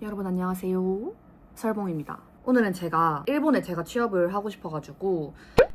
여러분 안녕하세요. 설봉입니다. 오늘은 제가 일본에 제가 취업을 하고 싶어가지고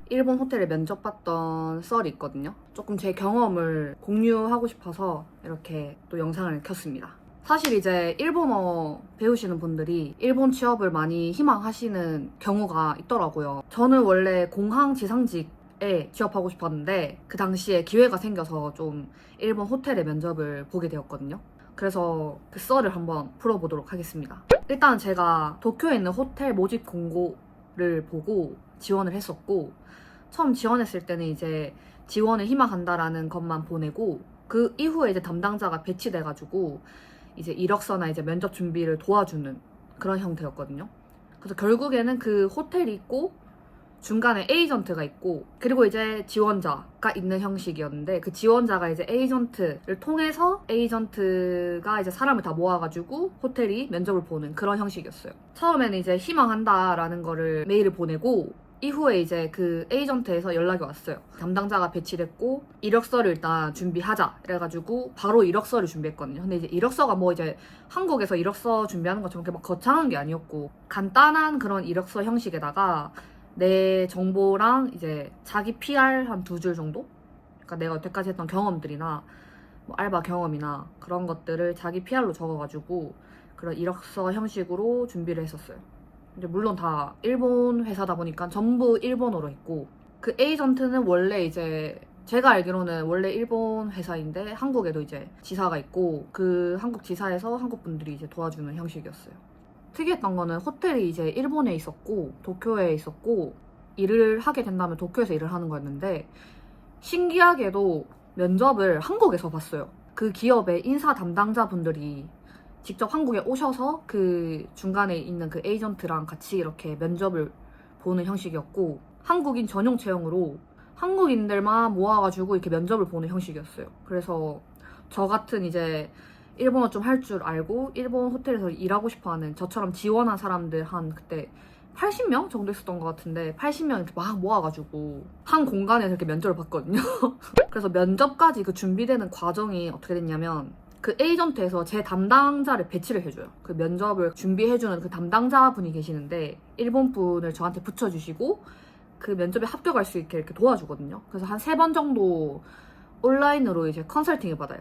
일본 호텔에 면접 봤던 썰이 있거든요. 조금 제 경험을 공유하고 싶어서 이렇게 또 영상을 켰습니다. 사실 이제 일본어 배우시는 분들이 일본 취업을 많이 희망하시는 경우가 있더라고요. 저는 원래 공항 지상직에 취업하고 싶었는데 그 당시에 기회가 생겨서 좀 일본 호텔의 면접을 보게 되었거든요. 그래서 그 썰을 한번 풀어보도록 하겠습니다. 일단 제가 도쿄에 있는 호텔 모집 공고를 보고 지원을 했었고 처음 지원했을 때는 이제 지원을 희망한다라는 것만 보내고 그 이후에 이제 담당자가 배치돼가지고 이제 이력서나 이제 면접 준비를 도와주는 그런 형태였거든요. 그래서 결국에는 그 호텔이 있고 중간에 에이전트가 있고 그리고 이제 지원자가 있는 형식이었는데 그 지원자가 이제 에이전트를 통해서 에이전트가 이제 사람을 다 모아가지고 호텔이 면접을 보는 그런 형식이었어요. 처음에는 이제 희망한다라는 거를 메일을 보내고 이후에 이제 그 에이전트에서 연락이 왔어요. 담당자가 배치됐고 이력서를 일단 준비하자 이래가지고 바로 이력서를 준비했거든요. 근데 이제 이력서가 뭐 이제 한국에서 이력서 준비하는 것처럼 막 거창한 게 아니었고 간단한 그런 이력서 형식에다가 내 정보랑 이제 자기 PR 한 두 줄 정도? 그러니까 내가 여태까지 했던 경험들이나 뭐 알바 경험이나 그런 것들을 자기 PR로 적어가지고 그런 이력서 형식으로 준비를 했었어요. 근데 물론 다 일본 회사다 보니까 전부 일본어로 했고 그 에이전트는 원래 이제 제가 알기로는 원래 일본 회사인데 한국에도 이제 지사가 있고 그 한국 지사에서 한국 분들이 이제 도와주는 형식이었어요. 특이했던 거는 호텔이 이제 일본에 있었고 도쿄에 있었고 일을 하게 된다면 도쿄에서 일을 하는 거였는데 신기하게도 면접을 한국에서 봤어요. 그 기업의 인사 담당자분들이 직접 한국에 오셔서 그 중간에 있는 그 에이전트랑 같이 이렇게 면접을 보는 형식이었고 한국인 전용 채용으로 한국인들만 모아가지고 이렇게 면접을 보는 형식이었어요. 그래서 저 같은 이제 일본어 좀 할 줄 알고 일본 호텔에서 일하고 싶어하는 저처럼 지원한 사람들 한 그때 80명 정도 있었던 것 같은데 80명 이렇게 막 모아가지고 한 공간에서 이렇게 면접을 봤거든요. 그래서 면접까지 그 준비되는 과정이 어떻게 됐냐면 그 에이전트에서 제 담당자를 배치를 해줘요. 그 면접을 준비해주는 그 담당자분이 계시는데 일본 분을 저한테 붙여주시고 그 면접에 합격할 수 있게 이렇게 도와주거든요. 그래서 한 세 번 정도 온라인으로 이제 컨설팅을 받아요.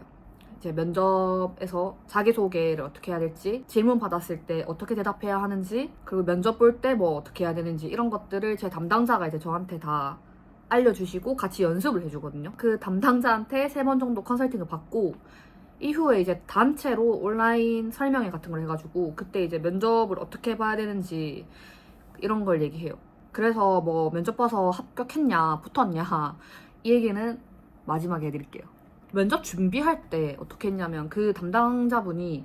이제 면접에서 자기소개를 어떻게 해야 될지, 질문 받았을 때 어떻게 대답해야 하는지, 그리고 면접 볼 때 뭐 어떻게 해야 되는지 이런 것들을 제 담당자가 이제 저한테 다 알려주시고 같이 연습을 해주거든요. 그 담당자한테 세 번 정도 컨설팅을 받고 이후에 이제 단체로 온라인 설명회 같은 걸 해가지고 그때 이제 면접을 어떻게 봐야 되는지 이런 걸 얘기해요. 그래서 뭐 면접 봐서 합격했냐, 붙었냐 이 얘기는 마지막에 해드릴게요. 면접 준비할 때 어떻게 했냐면 그 담당자분이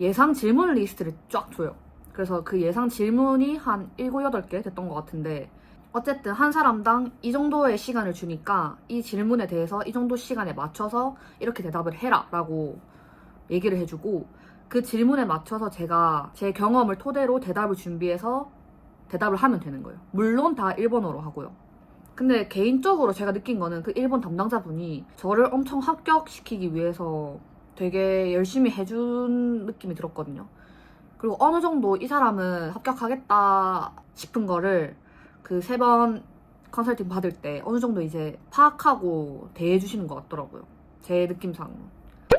예상 질문 리스트를 쫙 줘요. 그래서 그 예상 질문이 한 7, 8개 됐던 것 같은데 어쨌든 한 사람당 이 정도의 시간을 주니까 이 질문에 대해서 이 정도 시간에 맞춰서 이렇게 대답을 해라 라고 얘기를 해주고 그 질문에 맞춰서 제가 제 경험을 토대로 대답을 준비해서 대답을 하면 되는 거예요. 물론 다 일본어로 하고요. 근데 개인적으로 제가 느낀 거는 그 일본 담당자분이 저를 엄청 합격시키기 위해서 되게 열심히 해준 느낌이 들었거든요. 그리고 어느 정도 이 사람은 합격하겠다 싶은 거를 그 세 번 컨설팅 받을 때 어느 정도 이제 파악하고 대해주시는 것 같더라고요. 제 느낌상으로.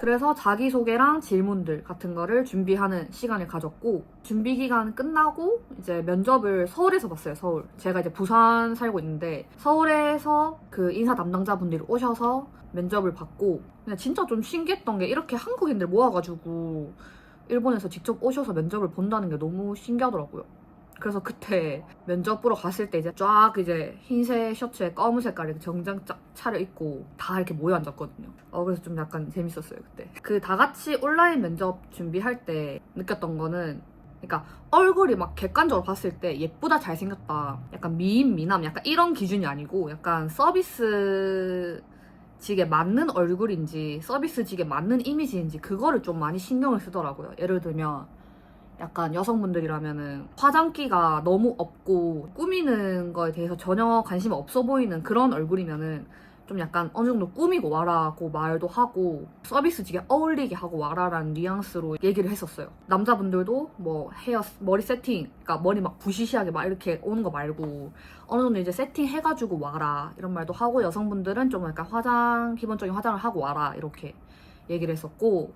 그래서 자기소개랑 질문들 같은 거를 준비하는 시간을 가졌고 준비 기간 끝나고 이제 면접을 서울에서 봤어요 서울. 제가 이제 부산 살고 있는데 서울에서 그 인사 담당자분들이 오셔서 면접을 받고 근데 진짜 좀 신기했던 게 이렇게 한국인들 모아가지고 일본에서 직접 오셔서 면접을 본다는 게 너무 신기하더라고요 그래서 그때 면접 보러 갔을 때 이제 쫙 이제 흰색 셔츠에 검은 색깔 이렇게 정장 쫙 차려입고 다 이렇게 모여 앉았거든요. 어 그래서 좀 약간 재밌었어요 그때. 그 다 같이 온라인 면접 준비할 때 느꼈던 거는 그러니까 얼굴이 막 객관적으로 봤을 때 예쁘다 잘생겼다 약간 미인 미남 약간 이런 기준이 아니고 약간 서비스 직에 맞는 얼굴인지 서비스직에 맞는 이미지인지 그거를 좀 많이 신경을 쓰더라고요. 예를 들면 약간 여성분들이라면은 화장기가 너무 없고 꾸미는 거에 대해서 전혀 관심이 없어 보이는 그런 얼굴이면은 좀좀 약간 어느 정도 꾸미고 와라고 말도 하고 서비스직에 어울리게 하고 와라라는 뉘앙스로 얘기를 했었어요. 남자분들도 뭐 헤어 머리 세팅, 그러니까 머리 막 부시시하게 막 이렇게 오는 거 말고 어느 정도 이제 세팅 해가지고 와라 이런 말도 하고 여성분들은 좀 약간 화장 기본적인 화장을 하고 와라 이렇게 얘기를 했었고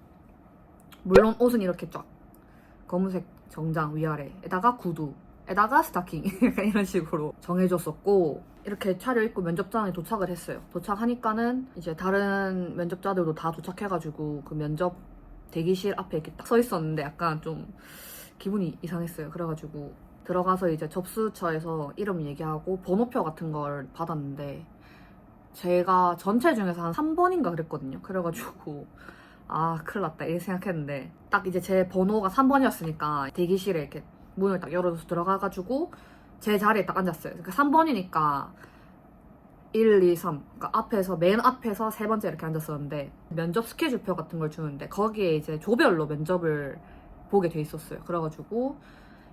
물론 옷은 이렇게 쫙 검은색 정장 위아래에다가 구두에다가 스타킹 이런 식으로 정해줬었고 이렇게 차를 입고 면접장에 도착을 했어요. 도착하니까는 이제 다른 면접자들도 다 도착해가지고 그 면접 대기실 앞에 이렇게 딱 서 있었는데 약간 좀 기분이 이상했어요. 그래가지고 들어가서 이제 접수처에서 이름 얘기하고 번호표 같은 걸 받았는데 제가 전체 중에서 한 3번인가 그랬거든요. 그래가지고 아 큰일 났다 이렇게 생각했는데 딱 이제 제 번호가 3번이었으니까 대기실에 이렇게 문을 딱 열어줘서 들어가가지고 제 자리에 딱 앉았어요. 그러니까 3번이니까 1, 2, 3. 그러니까 앞에서, 맨 앞에서 세 번째 이렇게 앉았었는데, 면접 스케줄표 같은 걸 주는데, 거기에 이제 조별로 면접을 보게 돼 있었어요. 그래가지고,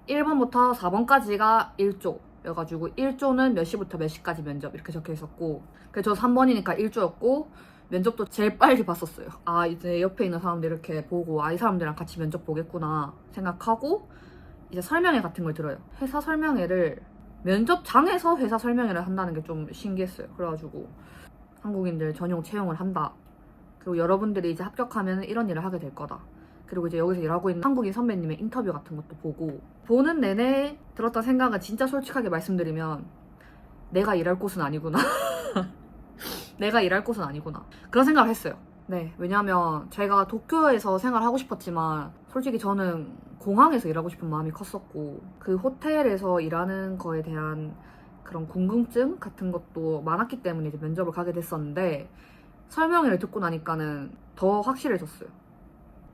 1번부터 4번까지가 1조 여가지고, 1조는 몇 시부터 몇 시까지 면접 이렇게 적혀 있었고, 그래서 저 3번이니까 1조였고, 면접도 제일 빨리 봤었어요. 아, 이제 옆에 있는 사람들 이렇게 보고, 아, 이 사람들이랑 같이 면접 보겠구나 생각하고, 이제 설명회 같은 걸 들어요. 회사 설명회를 면접장에서 회사 설명회를 한다는 게 좀 신기했어요. 그래가지고 한국인들 전용 채용을 한다. 그리고 여러분들이 이제 합격하면 이런 일을 하게 될 거다. 그리고 이제 여기서 일하고 있는 한국인 선배님의 인터뷰 같은 것도 보고 보는 내내 들었던 생각은 진짜 솔직하게 말씀드리면 내가 일할 곳은 아니구나. 내가 일할 곳은 아니구나. 그런 생각을 했어요. 네, 왜냐하면 제가 도쿄에서 생활하고 싶었지만 솔직히 저는 공항에서 일하고 싶은 마음이 컸었고 그 호텔에서 일하는 거에 대한 그런 궁금증 같은 것도 많았기 때문에 이제 면접을 가게 됐었는데 설명회를 듣고 나니까는 더 확실해졌어요.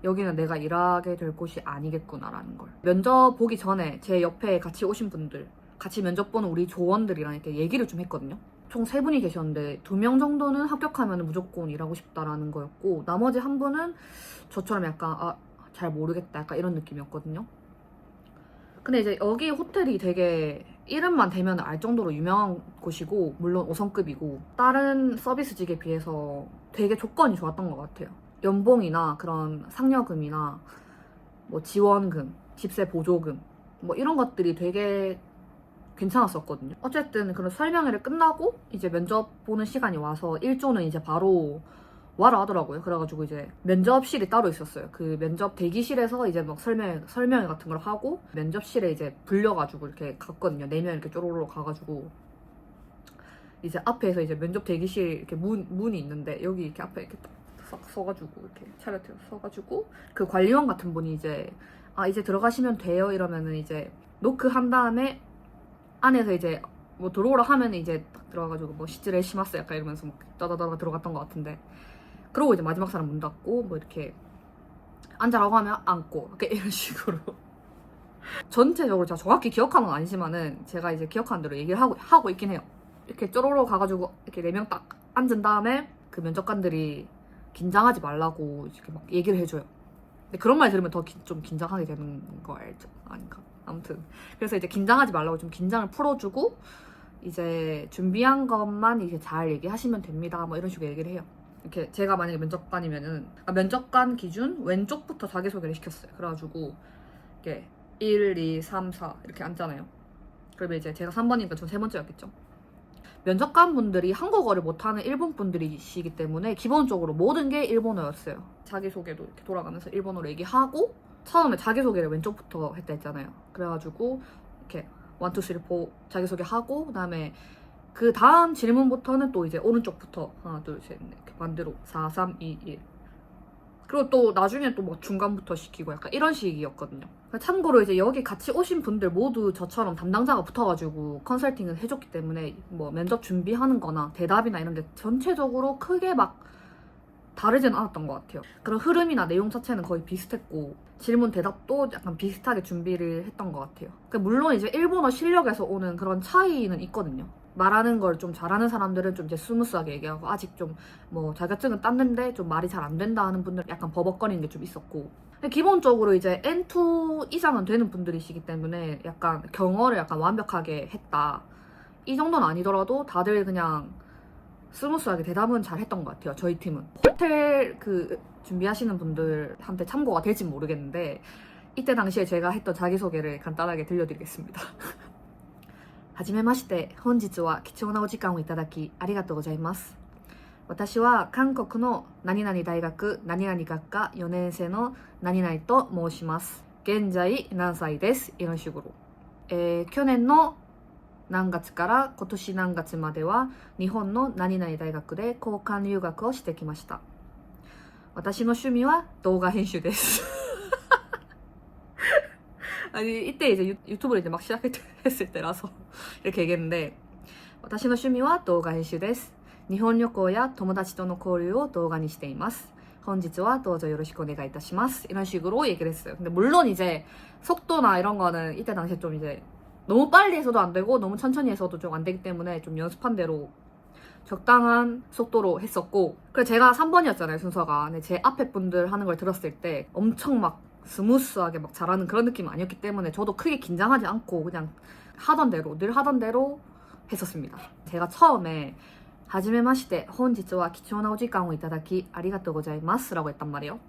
여기는 내가 일하게 될 곳이 아니겠구나라는 걸. 면접 보기 전에 제 옆에 같이 오신 분들, 같이 면접 보는 우리 조원들이랑 이렇게 얘기를 좀 했거든요. 총 세 분이 계셨는데 두 명 정도는 합격하면 무조건 일하고 싶다라는 거였고 나머지 한 분은 저처럼 약간 아, 잘 모르겠다 약간 이런 느낌이었거든요. 근데 이제 여기 호텔이 되게 이름만 대면 알 정도로 유명한 곳이고 물론 5성급이고 다른 서비스직에 비해서 되게 조건이 좋았던 것 같아요. 연봉이나 그런 상여금이나 뭐 지원금, 집세 보조금 뭐 이런 것들이 되게 괜찮았었거든요. 어쨌든 그런 설명회를 끝나고 이제 면접 보는 시간이 와서 1조는 이제 바로 와라 하더라고요. 그래가지고 이제 면접실이 따로 있었어요. 그 면접 대기실에서 이제 막 설명, 설명회 같은 걸 하고 면접실에 이제 불려가지고 이렇게 갔거든요. 네 명 이렇게 쪼로로 가가지고 이제 앞에서 이제 면접 대기실 이렇게 문, 문이 있는데 여기 이렇게 앞에 이렇게 딱 서가지고 이렇게 차렷해서 서가지고 그 관리원 같은 분이 이제 아 이제 들어가시면 돼요 이러면은 이제 노크 한 다음에 안에서 이제 뭐 들어오라 하면 이제 딱 들어가가지고 뭐 시즈레 시마스 약간 이러면서 막 따다다다 들어갔던 것 같은데 그러고 이제 마지막 사람 문 닫고 뭐 이렇게 앉아라고 하면 앉고 이렇게 이런 식으로 전체적으로 제가 정확히 기억하는 건 아니지만은 제가 이제 기억하는 대로 얘기를 하고 하고 있긴 해요. 이렇게 쪼로로 가가지고 이렇게 네 명 딱 앉은 다음에 그 면접관들이 긴장하지 말라고 이렇게 막 얘기를 해줘요. 근데 그런 말 들으면 더 좀 긴장하게 되는 거 알죠? 아닌가? 아무튼 그래서 이제 긴장하지 말라고 좀 긴장을 풀어주고 이제 준비한 것만 이제 잘 얘기하시면 됩니다. 뭐 이런 식으로 얘기를 해요. 이렇게 제가 만약에 면접관이면은 아, 면접관 기준 왼쪽부터 자기소개를 시켰어요. 그래가지고 이렇게 1, 2, 3, 4 이렇게 앉잖아요. 그러면 이제 제가 3번이니까 전 세 번째였겠죠. 면접관 분들이 한국어를 못하는 일본 분들이시기 때문에 기본적으로 모든 게 일본어였어요. 자기소개도 이렇게 돌아가면서 일본어로 얘기하고 처음에 자기소개를 왼쪽부터 했다 했잖아요. 그래가지고 이렇게 1, 2, 3, 4 자기소개하고 그다음에 그 다음 질문부터는 또 이제 오른쪽부터 하나 둘셋 이렇게 반대로 4, 3, 2, 1 그리고 또 나중에 또뭐 중간부터 시키고 약간 이런 식이었거든요. 참고로 이제 여기 같이 오신 분들 모두 저처럼 담당자가 붙어가지고 컨설팅을 해줬기 때문에 뭐 면접 준비하는 거나 대답이나 이런 게 전체적으로 크게 막 다르진 않았던 것 같아요. 그런 흐름이나 내용 자체는 거의 비슷했고 질문 대답도 약간 비슷하게 준비를 했던 것 같아요. 그러니까 물론 이제 일본어 실력에서 오는 그런 차이는 있거든요. 말하는 걸 좀 잘하는 사람들은 좀 이제 스무스하게 얘기하고 아직 좀 뭐 자격증은 땄는데 좀 말이 잘 안 된다 하는 분들 약간 버벅거리는 게 좀 있었고 기본적으로 이제 N2 이상은 되는 분들이시기 때문에 약간 경어를 약간 완벽하게 했다 이 정도는 아니더라도 다들 그냥 스무스하게 대답은 잘 했던 것 같아요. 저희 팀은. 호텔 그 준비하시는 분들한테 참고가 될지 모르겠는데 이때 당시에 제가 했던 자기소개를 간단하게 들려드리겠습니다. はじめまして、本日は貴重なお時間をいただきありがとうございます。私は韓国の何々大学何々学科4年生の何々と申します。現在何歳です。이런식으로。えー去年の 何月から今年何月までは日本の何々大学で交換留学をしてきました。私の趣味は動画編集です。 아니 이때 이제 유, 유튜브를 이제 막 시작했을 때라서 이렇게 얘기했는데 私の趣味は動画編集です。日本旅行や友達との交流を動画にしています。本日はどうぞよろしくお願いいたします. 이런 식으로 얘기를 했어요. 근데 물론 이제 속도나 이런 거는 이때 당시에 좀 이제 너무 빨리 해서도 안 되고 너무 천천히 해서도 좀 안 되기 때문에 좀 연습한 대로 적당한 속도로 했었고 그래 제가 3번이었잖아요 순서가. 근데 제 앞에 분들 하는 걸 들었을 때 엄청 막 스무스하게 막 잘하는 그런 느낌 아니었기 때문에 저도 크게 긴장하지 않고 그냥 하던 대로 늘 하던 대로 했었습니다. 제가 처음에 하지메마시테 혼지와 기초나오지강을 이다다키 아리가또 고자이마스 라고 했단 말이에요.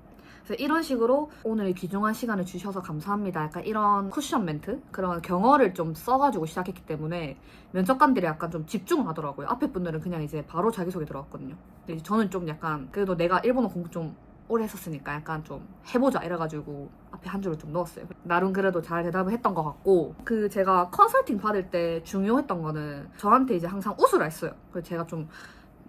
그래서 이런 식으로 오늘 이 귀중한 시간을 주셔서 감사합니다. 약간 이런 쿠션 멘트? 그런 경어를 좀 써가지고 시작했기 때문에 면접관들이 약간 좀 집중을 하더라고요. 앞에 분들은 그냥 이제 바로 자기소개 들어갔거든요. 근데 저는 좀 약간 그래도 내가 일본어 공부 좀 오래 했었으니까 약간 좀 해보자 이래가지고 앞에 한 줄을 좀 넣었어요. 나름 그래도 잘 대답을 했던 것 같고 그 제가 컨설팅 받을 때 중요했던 거는 저한테 이제 항상 웃으라 했어요. 그래서 제가 좀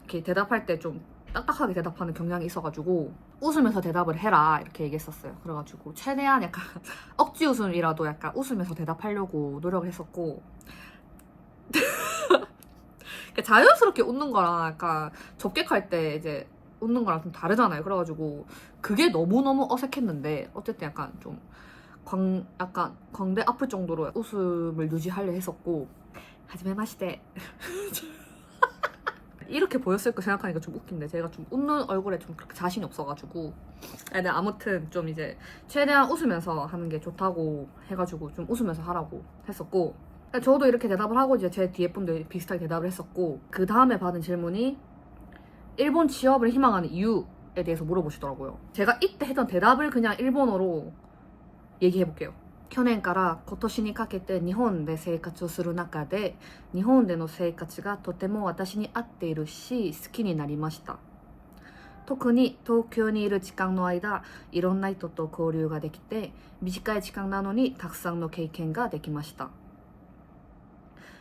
이렇게 대답할 때좀 딱딱하게 대답하는 경향이 있어가지고 웃으면서 대답을 해라 이렇게 얘기했었어요. 그래가지고 최대한 약간 억지 웃음이라도 약간 웃으면서 대답하려고 노력을 했었고 그러니까 자연스럽게 웃는 거랑 약간 접객할 때 이제 웃는 거랑 좀 다르잖아요. 그래가지고 그게 너무너무 어색했는데 어쨌든 약간 좀 광, 약간 광대 아플 정도로 웃음을 유지하려 했었고 하지만 마시대 이렇게 보였을 거 생각하니까 좀 웃긴데 제가 좀 웃는 얼굴에 좀 그렇게 자신이 없어가지고. 아, 근데 아무튼 좀 이제 최대한 웃으면서 하는 게 좋다고 해가지고 좀 웃으면서 하라고 했었고. 저도 이렇게 대답을 하고 이제 제 뒤에 분들 비슷하게 대답을 했었고. 그 다음에 받은 질문이 일본 취업을 희망하는 이유에 대해서 물어보시더라고요. 제가 이때 했던 대답을 그냥 일본어로 얘기해볼게요 去年から今年にかけて日本で生活をする中で日本での生活がとても私に合っているし好きになりました。特に東京にいる時間の間いろんな人と交流ができて短い時間なのにたくさんの経験ができました。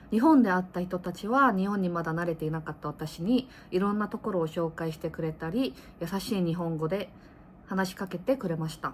日本で会った人たちは日本にまだ慣れていなかった私にいろんなところを紹介してくれたり優しい日本語で話しかけてくれました。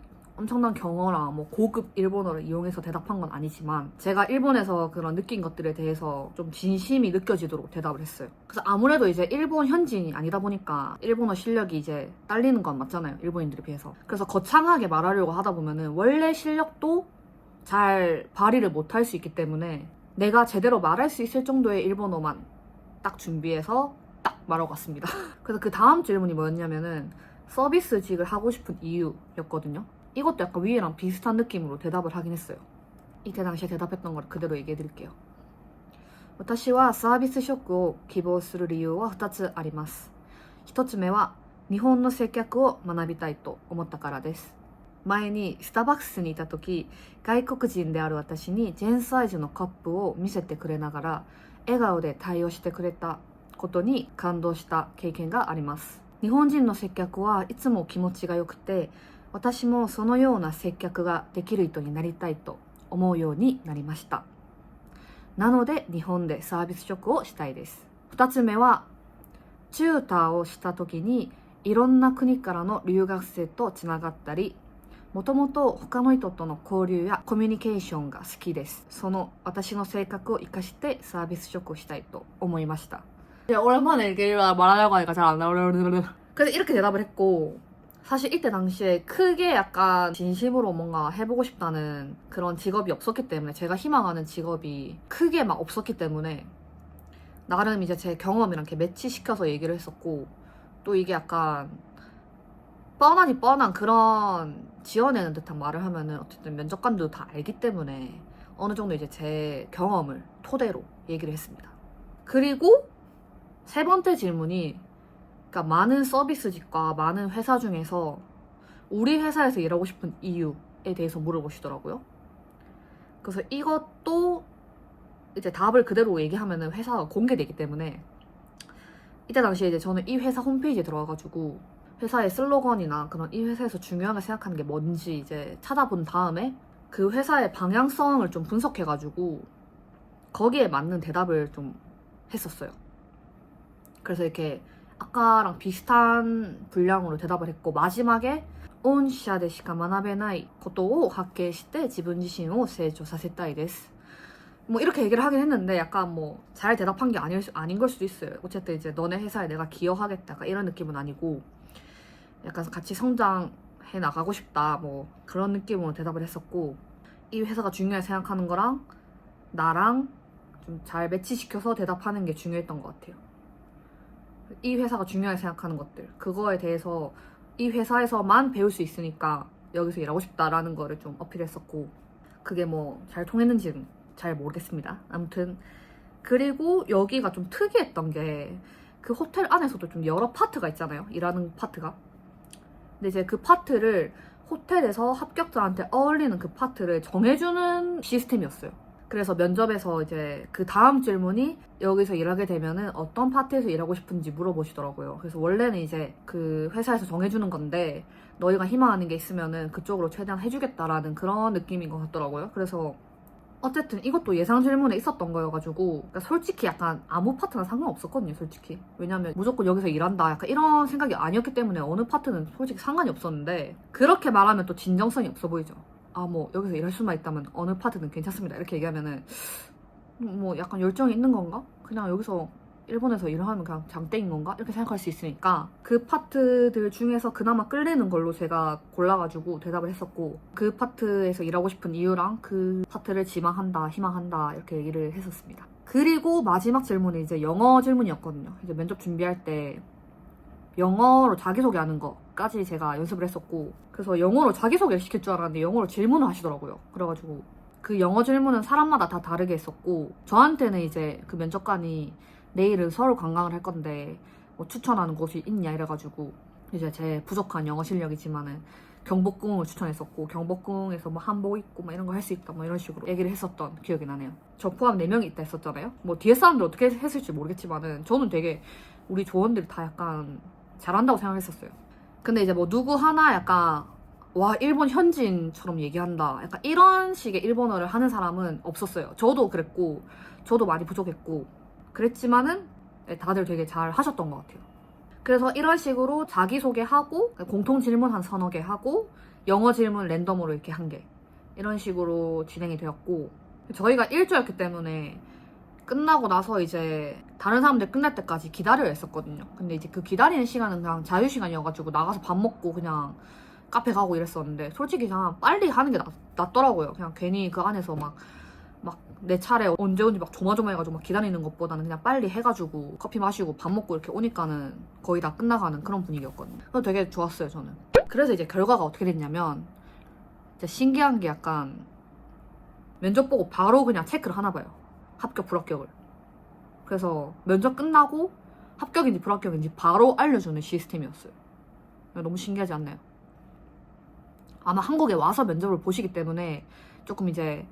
엄청난 경어랑 뭐 고급 일본어를 이용해서 대답한 건 아니지만 제가 일본에서 그런 느낀 것들에 대해서 좀 진심이 느껴지도록 대답을 했어요. 그래서 아무래도 이제 일본 현지인이 아니다 보니까 일본어 실력이 이제 딸리는 건 맞잖아요. 일본인들에 비해서. 그래서 거창하게 말하려고 하다 보면은 원래 실력도 잘 발휘를 못 할 수 있기 때문에 내가 제대로 말할 수 있을 정도의 일본어만 딱 준비해서 딱 말하고 갔습니다. 그래서 그 다음 질문이 뭐였냐면은 서비스직을 하고 싶은 이유였거든요. 이것도 약간 위에랑 비슷한 느낌으로 대답을 하긴 했어요. 이때 당시에 대답했던 걸 그대로 얘기해 드릴게요. 私はサービス職を希望する理由は2つあります。1つ目は日本の接客を学びたいと思ったからです。前にスターバックスにいた時外国人である私にジェンサイズのカップを見せてくれながら笑顔で対応してくれたことに感動した経験があります日本人の接客はいつも気持ちが良くて 私もそのような接客ができる人になりたいと思うようになりましたなので日本でサービス職をしたいです2つ目はチューターをした時にいろんな国からの留学生とつながったりもともと他の人との交流やコミュニケーションが好きですその私の性格を生かしてサービス職をしたいと思いました오랜만에이게말하려고하니까잘안나오려 그래서 이렇게 대답을 했고 사실 이때 당시에 크게 약간 진심으로 뭔가 해보고 싶다는 그런 직업이 없었기 때문에 제가 희망하는 직업이 크게 막 없었기 때문에 나름 이제 제 경험이랑 이렇게 매치시켜서 얘기를 했었고 또 이게 약간 뻔하니 뻔한 그런 지어내는 듯한 말을 하면은 어쨌든 면접관도 다 알기 때문에 어느 정도 이제 제 경험을 토대로 얘기를 했습니다. 그리고 세 번째 질문이 그러니까 많은 서비스직과 많은 회사 중에서 우리 회사에서 일하고 싶은 이유에 대해서 물어보시더라고요. 그래서 이것도 이제 답을 그대로 얘기하면은 회사가 공개되기 때문에 이때 당시에 이제 저는 이 회사 홈페이지에 들어와가지고 회사의 슬로건이나 그런 이 회사에서 중요하게 생각하는 게 뭔지 이제 찾아본 다음에 그 회사의 방향성을 좀 분석해가지고 거기에 맞는 대답을 좀 했었어요. 그래서 이렇게 아까랑 비슷한 분량으로 대답을 했고 마지막에 온社でしか学べないことを発見して自分自身を成長させたいです. 뭐 이렇게 얘기를 하긴 했는데 약간 뭐 잘 대답한 게 아닐 수, 아닌 걸 수도 있어요. 어쨌든 이제 너네 회사에 내가 기여하겠다 약간 이런 느낌은 아니고 약간 같이 성장해 나가고 싶다 뭐 그런 느낌으로 대답을 했었고 이 회사가 중요하게 생각하는 거랑 나랑 좀 잘 매치시켜서 대답하는 게 중요했던 것 같아요. 이 회사가 중요하게 생각하는 것들 그거에 대해서 이 회사에서만 배울 수 있으니까 여기서 일하고 싶다라는 거를 좀 어필했었고 그게 뭐 잘 통했는지는 잘 모르겠습니다. 아무튼 그리고 여기가 좀 특이했던 게 그 호텔 안에서도 좀 여러 파트가 있잖아요. 일하는 파트가. 근데 이제 그 파트를 호텔에서 합격자한테 어울리는 그 파트를 정해주는 시스템이었어요. 그래서 면접에서 이제 그 다음 질문이 여기서 일하게 되면은 어떤 파트에서 일하고 싶은지 물어보시더라고요. 그래서 원래는 이제 그 회사에서 정해주는 건데 너희가 희망하는 게 있으면은 그쪽으로 최대한 해주겠다라는 그런 느낌인 것 같더라고요. 그래서 어쨌든 이것도 예상 질문에 있었던 거여가지고 그러니까 솔직히 약간 아무 파트나 상관없었거든요 솔직히 왜냐면 무조건 여기서 일한다 약간 이런 생각이 아니었기 때문에 어느 파트는 솔직히 상관이 없었는데 그렇게 말하면 또 진정성이 없어 보이죠 아 뭐 여기서 일할 수만 있다면 어느 파트는 괜찮습니다 이렇게 얘기하면은 뭐 약간 열정이 있는 건가? 그냥 여기서 일본에서 일을 하면 그냥 장땡인 건가? 이렇게 생각할 수 있으니까 그 파트들 중에서 그나마 끌리는 걸로 제가 골라가지고 대답을 했었고 그 파트에서 일하고 싶은 이유랑 그 파트를 지망한다, 희망한다 이렇게 얘기를 했었습니다. 그리고 마지막 질문이 이제 영어 질문이었거든요. 이제 면접 준비할 때 영어로 자기소개하는 거 까지 제가 연습을 했었고 그래서 영어로 자기소개를 시킬 줄 알았는데 영어로 질문을 하시더라고요. 그래가지고 그 영어 질문은 사람마다 다 다르게 했었고 저한테는 이제 그 면접관이 내일은 서울 관광을 할 건데 뭐 추천하는 곳이 있냐 이래가지고 이제 제 부족한 영어 실력이지만은 경복궁을 추천했었고 경복궁에서 뭐 한복 입고 막 이런 거 할 수 있다 뭐 이런 식으로 얘기를 했었던 기억이 나네요. 저 포함 4명이 있다 했었잖아요. 뭐 뒤에 사람들 어떻게 했을지 모르겠지만은 저는 되게 우리 조원들이 다 약간 잘한다고 생각했었어요. 근데 이제 뭐 누구 하나 약간 와 일본 현지인처럼 얘기한다 약간 이런 식의 일본어를 하는 사람은 없었어요. 저도 그랬고 저도 많이 부족했고 그랬지만은 네, 다들 되게 잘 하셨던 것 같아요. 그래서 이런 식으로 자기소개하고 공통 질문 한 서너 개 하고 영어 질문 랜덤으로 이렇게 한 개 이런 식으로 진행이 되었고 저희가 1조였기 때문에 끝나고 나서 이제 다른 사람들 끝날 때까지 기다려야 했었거든요. 근데 이제 그 기다리는 시간은 그냥 자유 시간이어가지고 나가서 밥 먹고 그냥 카페 가고 이랬었는데 솔직히 그냥 빨리 하는 게 낫, 낫더라고요. 그냥 괜히 그 안에서 막 막 내 차례 언제 온지 막 조마조마해가지고 막 기다리는 것보다는 그냥 빨리 해가지고 커피 마시고 밥 먹고 이렇게 오니까는 거의 다 끝나가는 그런 분위기였거든요. 그래서 되게 좋았어요 저는. 그래서 이제 결과가 어떻게 됐냐면 진짜 신기한 게 약간 면접 보고 바로 그냥 체크를 하나 봐요. 합격 불합격을. 그래서 면접 끝나고 합격인지 불합격인지 바로 알려주는 시스템이었어요. 너무 신기하지 않나요? 아마 한국에 와서 면접을 보시기 때문에 조금 이제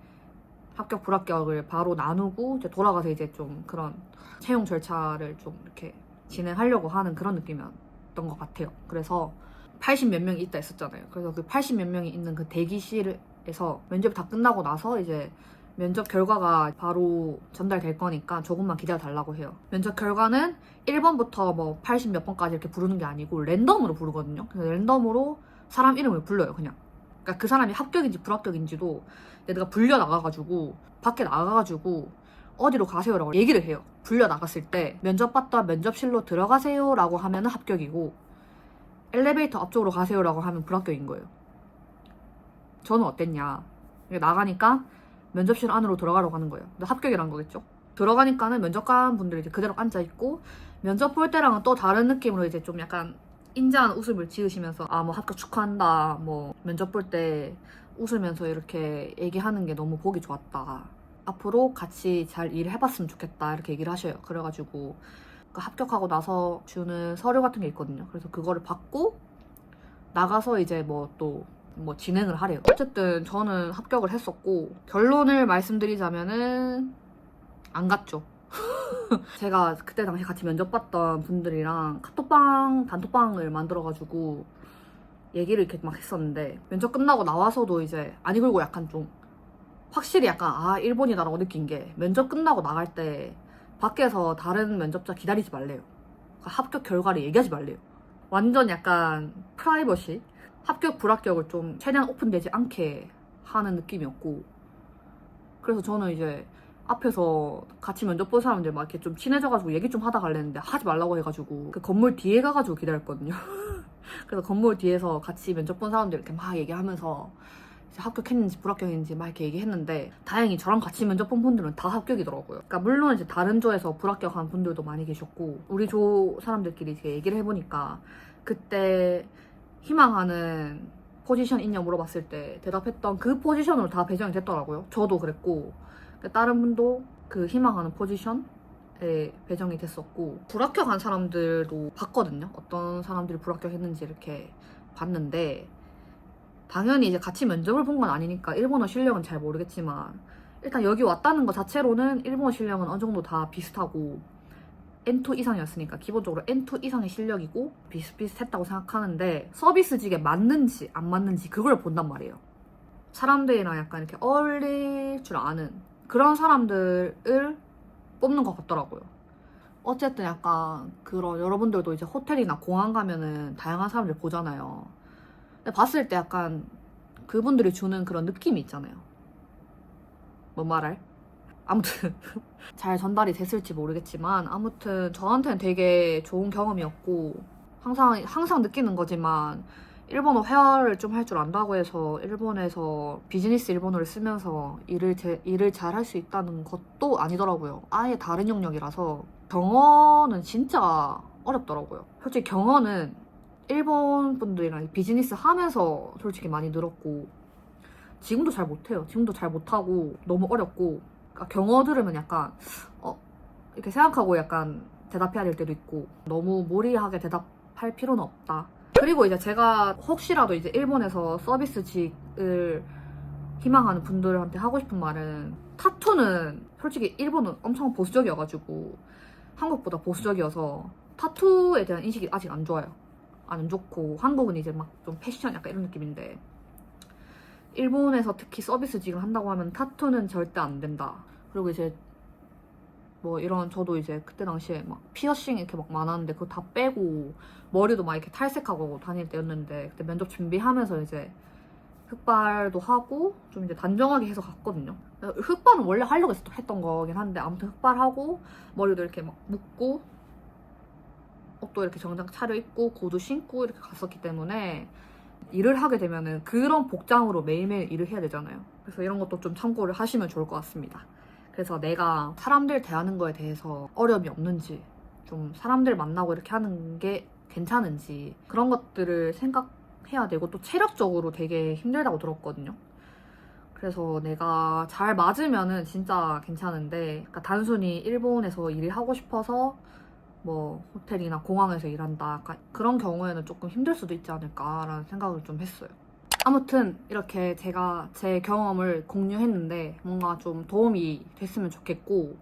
합격 불합격을 바로 나누고 이제 돌아가서 이제 좀 그런 채용 절차를 좀 이렇게 진행하려고 하는 그런 느낌이었던 것 같아요. 그래서 80 몇 명이 있다 했었잖아요. 그래서 그 80 몇 명이 있는 그 대기실에서 면접이 다 끝나고 나서 이제 면접 결과가 바로 전달될 거니까 조금만 기다려 달라고 해요. 면접 결과는 1번부터 뭐 80 몇 번까지 이렇게 부르는 게 아니고 랜덤으로 부르거든요. 그래서 랜덤으로 사람 이름을 불러요, 그냥. 그러니까 그 사람이 합격인지 불합격인지도 내가 불려 나가가지고 밖에 나가가지고 어디로 가세요라고 얘기를 해요. 불려 나갔을 때 면접 봤다 면접실로 들어가세요라고 하면은 합격이고 엘리베이터 앞쪽으로 가세요라고 하면 불합격인 거예요. 저는 어땠냐? 나가니까 면접실 안으로 들어가려고 하는 거예요. 합격이란 거겠죠? 들어가니까는 면접관 분들이 이제 그대로 앉아 있고 면접 볼 때랑은 또 다른 느낌으로 이제 좀 약간 인자한 웃음을 지으시면서 아 뭐 합격 축하한다 뭐 면접 볼 때 웃으면서 이렇게 얘기하는 게 너무 보기 좋았다 앞으로 같이 잘 일을 해봤으면 좋겠다 이렇게 얘기를 하셔요 그래가지고 그 합격하고 나서 주는 서류 같은 게 있거든요 그래서 그거를 받고 나가서 이제 뭐 또 뭐 진행을 하래요 어쨌든 저는 합격을 했었고 결론을 말씀드리자면은 안 갔죠 제가 그때 당시 같이 면접 봤던 분들이랑 카톡방, 단톡방을 만들어가지고 얘기를 이렇게 막 했었는데 면접 끝나고 나와서도 이제 아니 그리고 약간 좀 확실히 약간 아 일본이다라고 느낀 게 면접 끝나고 나갈 때 밖에서 다른 면접자 기다리지 말래요. 그러니까 합격 결과를 얘기하지 말래요. 완전 약간 프라이버시 합격 불합격을 좀 최대한 오픈되지 않게 하는 느낌이었고 그래서 저는 이제 앞에서 같이 면접 본 사람들 막 이렇게 좀 친해져가지고 얘기 좀 하다 갈랬는데 하지 말라고 해가지고 그 건물 뒤에 가가지고 기다렸거든요. 그래서 건물 뒤에서 같이 면접 본 사람들 이렇게 막 얘기하면서 합격했는지 불합격했는지 막 이렇게 얘기했는데 다행히 저랑 같이 면접 본 분들은 다 합격이더라고요. 그러니까 물론 이제 다른 조에서 불합격한 분들도 많이 계셨고 우리 조 사람들끼리 이렇게 얘기를 해보니까 그때 희망하는 포지션 있냐 물어봤을 때 대답했던 그 포지션으로 다 배정이 됐더라고요. 저도 그랬고 다른 분도 그 희망하는 포지션 에 배정이 됐었고 불합격한 사람들도 봤거든요. 어떤 사람들이 불합격했는지 이렇게 봤는데 당연히 이제 같이 면접을 본 건 아니니까 일본어 실력은 잘 모르겠지만 일단 여기 왔다는 것 자체로는 일본어 실력은 어느 정도 다 비슷하고 N2 이상이었으니까 기본적으로 N2 이상의 실력이고 비슷비슷했다고 생각하는데 서비스직에 맞는지 안 맞는지 그걸 본단 말이에요. 사람들이랑 약간 이렇게 어울릴 줄 아는 그런 사람들을 뽑는 것 같더라고요. 어쨌든 약간 그런 여러분들도 이제 호텔이나 공항 가면은 다양한 사람들 보잖아요. 근데 봤을 때 약간 그분들이 주는 그런 느낌이 있잖아요. 뭔 말할? 아무튼 잘 전달이 됐을지 모르겠지만 아무튼 저한테는 되게 좋은 경험이었고 항상 항상 느끼는 거지만 일본어 회화를 좀 할 줄 안다고 해서 일본에서 비즈니스 일본어를 쓰면서 일을 제, 일을 잘 할 수 있다는 것도 아니더라고요. 아예 다른 영역이라서 경어는 진짜 어렵더라고요. 솔직히 경어는 일본 분들이랑 비즈니스 하면서 솔직히 많이 늘었고 지금도 잘 못해요. 지금도 잘 못하고 너무 어렵고 경어 들으면 약간 어 이렇게 생각하고 약간 대답해야 될 때도 있고 너무 무리하게 대답할 필요는 없다. 그리고 이제 제가 혹시라도 이제 일본에서 서비스직을 희망하는 분들한테 하고 싶은 말은 타투는 솔직히 일본은 엄청 보수적이어가지고 한국보다 보수적이어서 타투에 대한 인식이 아직 안 좋아요. 안 좋고 한국은 이제 막 좀 패션 약간 이런 느낌인데 일본에서 특히 서비스직을 한다고 하면 타투는 절대 안 된다. 그리고 이제 뭐 이런 저도 이제 그때 당시에 막 피어싱 이렇게 막 많았는데 그거 다 빼고 머리도 막 이렇게 탈색하고 다닐 때였는데 그때 면접 준비하면서 이제 흑발도 하고 좀 이제 단정하게 해서 갔거든요. 흑발은 원래 하려고 했- 했던 거긴 한데 아무튼 흑발하고 머리도 이렇게 막 묶고 옷도 이렇게 정장 차려 입고 구두 신고 이렇게 갔었기 때문에 일을 하게 되면은 그런 복장으로 매일매일 일을 해야 되잖아요. 그래서 이런 것도 좀 참고를 하시면 좋을 것 같습니다. 그래서 내가 사람들 대하는 거에 대해서 어려움이 없는지 좀 사람들 만나고 이렇게 하는 게 괜찮은지 그런 것들을 생각해야 되고 또 체력적으로 되게 힘들다고 들었거든요. 그래서 내가 잘 맞으면은 진짜 괜찮은데 그러니까 단순히 일본에서 일을 하고 싶어서 뭐 호텔이나 공항에서 일한다 약간 그런 경우에는 조금 힘들 수도 있지 않을까라는 생각을 좀 했어요. 아무튼 이렇게 제가 제 경험을 공유했는데 뭔가 좀 도움이 됐으면 좋겠고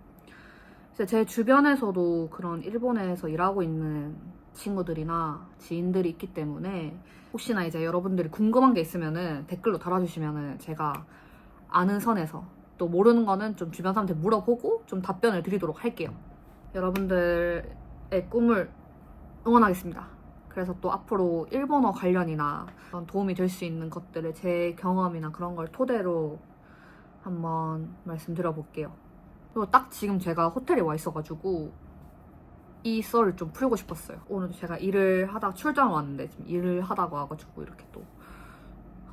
제 주변에서도 그런 일본에서 일하고 있는 친구들이나 지인들이 있기 때문에 혹시나 이제 여러분들이 궁금한 게 있으면은 댓글로 달아주시면은 제가 아는 선에서 또 모르는 거는 좀 주변 사람한테 물어보고 좀 답변을 드리도록 할게요. 여러분들의 꿈을 응원하겠습니다. 그래서 또 앞으로 일본어 관련이나 도움이 될 수 있는 것들을 제 경험이나 그런 걸 토대로 한번 말씀드려 볼게요. 그리고 딱 지금 제가 호텔에 와 있어가지고 이 썰을 좀 풀고 싶었어요. 오늘도 제가 일을 하다가 출장 왔는데 지금 일을 하다가 와가지고 이렇게 또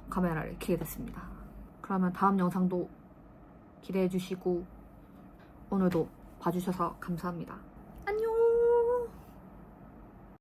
카메라를 켜게 됐습니다. 그러면 다음 영상도 기대해 주시고 오늘도 봐주셔서 감사합니다.